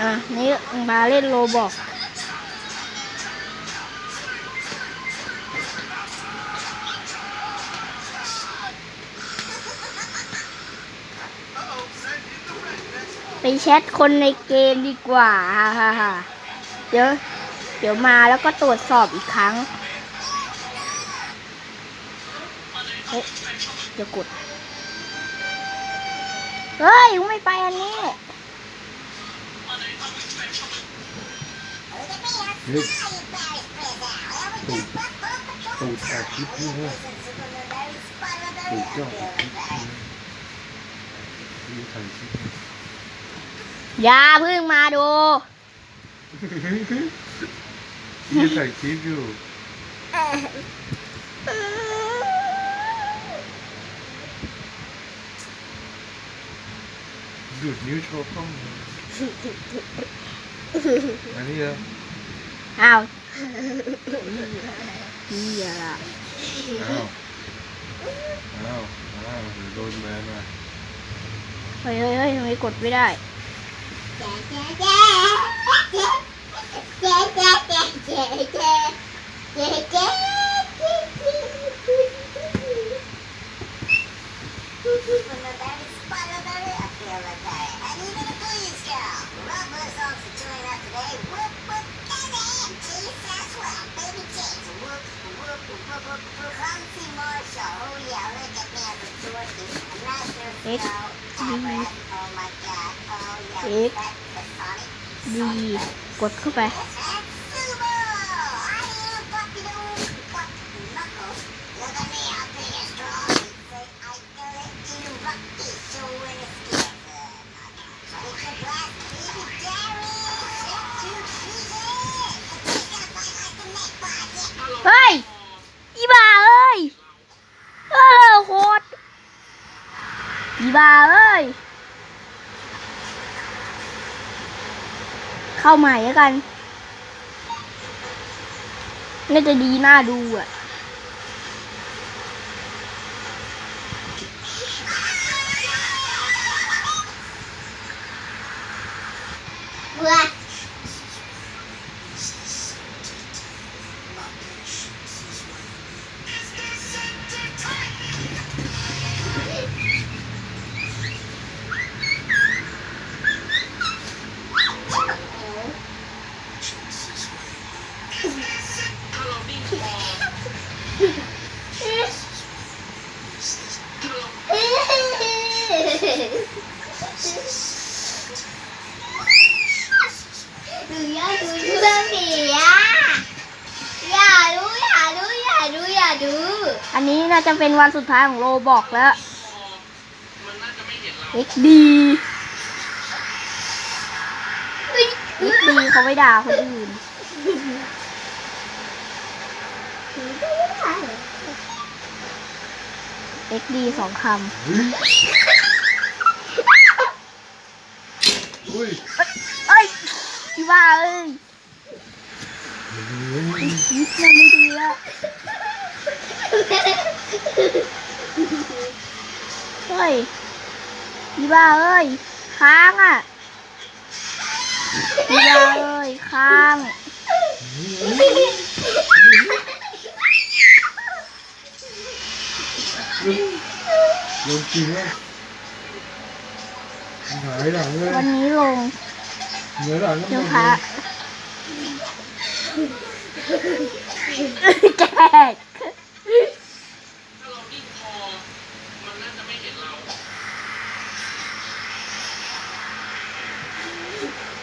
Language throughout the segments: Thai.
อะ นี่มาเล่นโลบอกไปแชทคนในเกมดีกว่าฮ่าฮ่าเดี๋ยว เดี๋ยวมาแล้วก็ตรวจสอบอีกครั้งเฮ้ยเดี๋ยวกด เฮ้ยยังไม่ไปอันนี้ เฮ้ยตูดตูดออกคลิปนี่เว้ยตูดเจ้าออกคลิปนี่นี่ถ่ายคลิปอย่าเพิ่งมาดูนี่ถ่ายคลิปอยู่ดูดนิ้วโชว์กล้องอันนี้เหรอ อ้าวนี่อะอ้าวอ้าวอ้าวเดี๋ยวโดนแบนมาเฮ้ยเฮ้ยเฮ้ยทำไมกดไม่ได้เอ็ก x b x b กดเข้าไป อีบ้าเอ้ย เข้าใหม่แล้วกัน น่าจะดีน่าดูอะห อันนี้น่าจะเป็นวันสุดท้ายของโลบอกแล้ว XD XD เขาไม่ด่าคนอื่น XD สองคเฮ้ยอุ้ยำ เอ้ยอีว่าเอ้ยยึดมันไม่ดีแล้ว เฮ้ยอีบ้าเอ้ย ค้างอะอีบ้าเอ้ย ค้าง ลงจริงวะหายหลังเลยวันนี้ลงเหนือหลังก็เจ้าไม่พระแก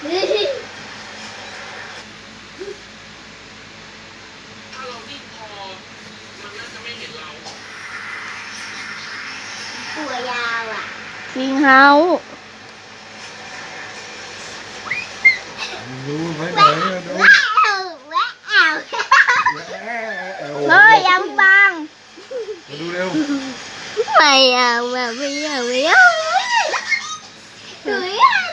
กตัวยาวอะฟิงเฮาส์รู้ไหมไหนอะดูว้าวว้าวเฮ้ยยังบังมาดูเร็วไม่เอาแบบไม่เอาไม่เอาหนูอยากมาดูเร็วเฮ้ยบักมาดูเดี๋ยวนี้ดูเดี๋ยวนี้เหี้ยเหี้ยละอันนี้ไงหลังเลยดูไงท้องเลย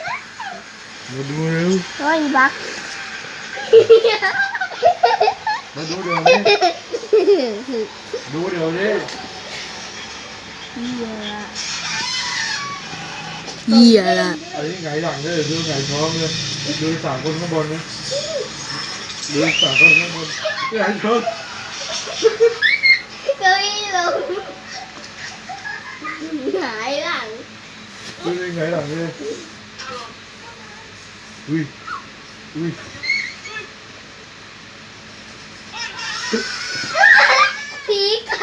ดูสา มคนข้างบนนะดูสามคนข้างบนไงท้องเก้าอี้ลงหายหลังดูไงหลังเล ยอุ้ยอุ้ยผีไก่